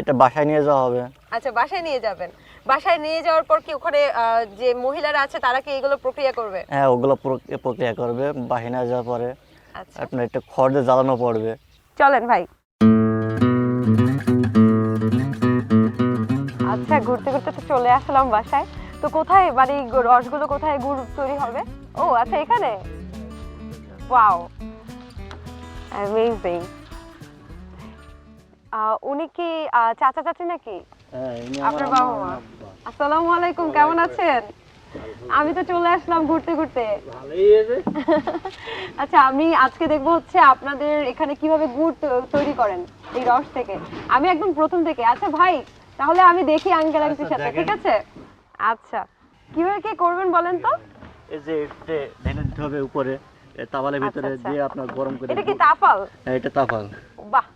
এটা বাসায় নিয়ে যাওয়া হবে। আচ্ছা বাসায় নিয়ে যাবেন। বাসায় নিয়ে যাওয়ার পর কি ওখানে যে মহিলারা আছে তারা কি এগুলো প্রক্রিয়া করবে? হ্যাঁ ওগুলো প্রক্রিয়া করবে বাসায় নিয়ে যাওয়ার পরে আচ্ছা। আপনার একটা খড় দিয়ে জ্বালানো পড়বে। চলেন ভাই। আচ্ছা ঘুরতে ঘুরতে তো চলে আসলাম বাসায়। তো কোথায় মানে রসগুলো কোথায় গুড় তৈরি হবে? ও আচ্ছা এখানে? ওয়াও অ্যামেজিং উনি কি চাচা চাচি নাকি? হ্যাঁ আপনার বাবা মা। আসসালামু আলাইকুম কেমন আছেন? আমি তো চলে আসলাম ঘুরতে ঘুরতে। আচ্ছা আমি আজকে দেখব হচ্ছে আপনাদের এখানে কীভাবে গুড় তৈরি করেন এই রস থেকে। আমি একদম প্রথম থেকে। আচ্ছা ভাই তাহলে আমি দেখি আঙ্কেল আন্টির আচ্ছা, সাথে ঠিক আছে? আচ্ছা কীভাবে কি করবেন বলেন তো? এই যে ঢেলে দিতে হবে উপরে তাওয়ালের ভিতরে আচ্ছা। দিয়ে আপনার গরম করে এটা কি তাফাল হ্যাঁ, এটা তাফাল বাহ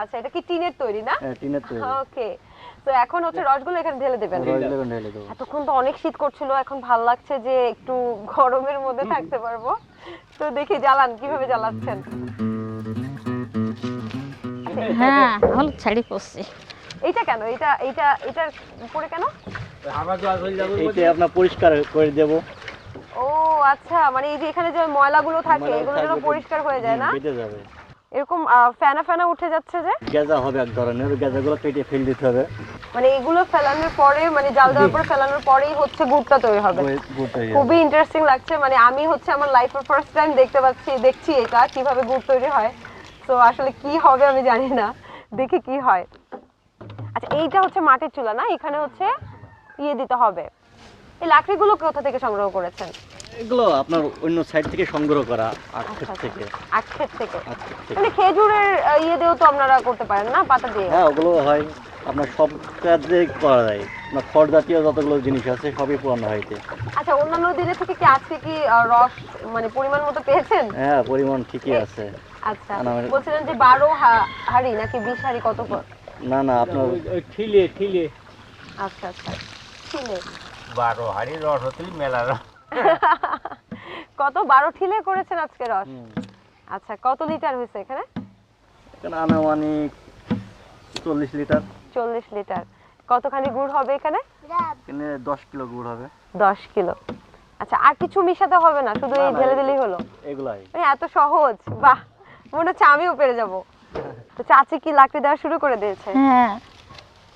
আচ্ছা এটা কি টিনের তৈরি না? হ্যাঁ টিনের তৈরি। ওকে তো এখন হচ্ছে রসগুলো এখানে ঢেলে দেবেন। রসগুলো ঢেলে দেবো। এতক্ষণ তো অনেক শীত করছিল এখন ভালো লাগছে যে একটু গরমের মধ্যে থাকতে পারব। তো দেখি জ্বালান কীভাবে জ্বালাচ্ছেন? হ্যাঁ হলুদ শাড়ি পরছি এইটা কেন? এটা এটা এটার উপরে কেন? এইটা আপনার পরিষ্কার করে দেব। ও আচ্ছা মানে এই যে এখানে যে ময়লাগুলো থাকে এগুলো যেন পরিষ্কার হয়ে যায় না? বেঁধে যাবে। এরকম ফেনা ফেনা উঠে যাচ্ছে যে? গেজা হবে এক ধরনের গেজাগুলো কেটে ফেল দিতে হবে। মানে এগুলো ফেলানোর পরে মানে জাল দেওয়ার পরে ফেলানোর পরেই হচ্ছে গুড়টা তৈরি হবে। খুবই ইন্টারেস্টিং লাগছে মানে আমি হচ্ছে আমার লাইফের ফার্স্ট টাইম দেখতে পাচ্ছি দেখছি এটা কীভাবে গুড় তৈরি হয়। তো আসলে কি হবে আমি জানি না। দেখি কি হয়। আচ্ছা এইটা হচ্ছে মাটির চুলা না? এখানে হচ্ছে ইয়ে দিতে হবে। এই লাকড়িগুলো কোথা থেকে সংগ্রহ করেছেন? এগুলো আপনার অন্য সাইড থেকে সংগ্রহ করা আখ আচ্ছা, আচ্ছা। থেকে। আখের থেকে। মানে খেজুরের ইয়ে দিয়েও তো আপনারা করতে পারেন না? পাতা দিয়ে? হ্যাঁ ওগুলো হয়। আপনার সব কাজে করা যায়। আপনার খড় জাতীয় যতগুলো জিনিস আছে সবই পুরানো হয়েছে আচ্ছা অন্যান্য দিনের থেকে কি আজকে কি রস মানে পরিমাণ মতো পেয়েছেন? হ্যাঁ পরিমাণ ঠিকই আছে। আচ্ছা বলছিলেন যে বারো হাড়ি নাকি বিশ হাড়ি কত না না আপনার ঠিলে ঠিলে। আচ্ছা আচ্ছা ঠিলে। বারো হাড়ি রস হতেই মেলা রস। কত বারো ঠিলে করেছেন আজকে রস? আচ্ছা কত লিটার হয়েছে এখানে? এখানে আনুমানিক চল্লিশ লিটার। চল্লিশ লিটার। কতখানি গুড় হবে এখানে? এখানে দশ কিলো গুড় হবে। দশ কিলো। আচ্ছা আর কিছু মিশাতে হবে না শুধু এই ঢেলে দিলেই হলো? এগুলাই। মানে এত সহজ বাহ! মনে হচ্ছে আমিও পেরে যাব। তো চাচি কি লাকড়ি দেওয়া শুরু করে দিয়েছে? হ্যাঁ।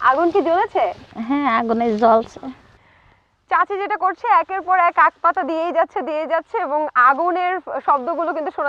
আগুন কি জ্বলেছে? হ্যাঁ আগুনে জ্বলছে। চাচি যেটা করছে, একের পর এক আখ পাতা দিয়েই যাচ্ছে দিয়ে যাচ্ছে এবং আগুনের শব্দগুলো কিন্তু শোনা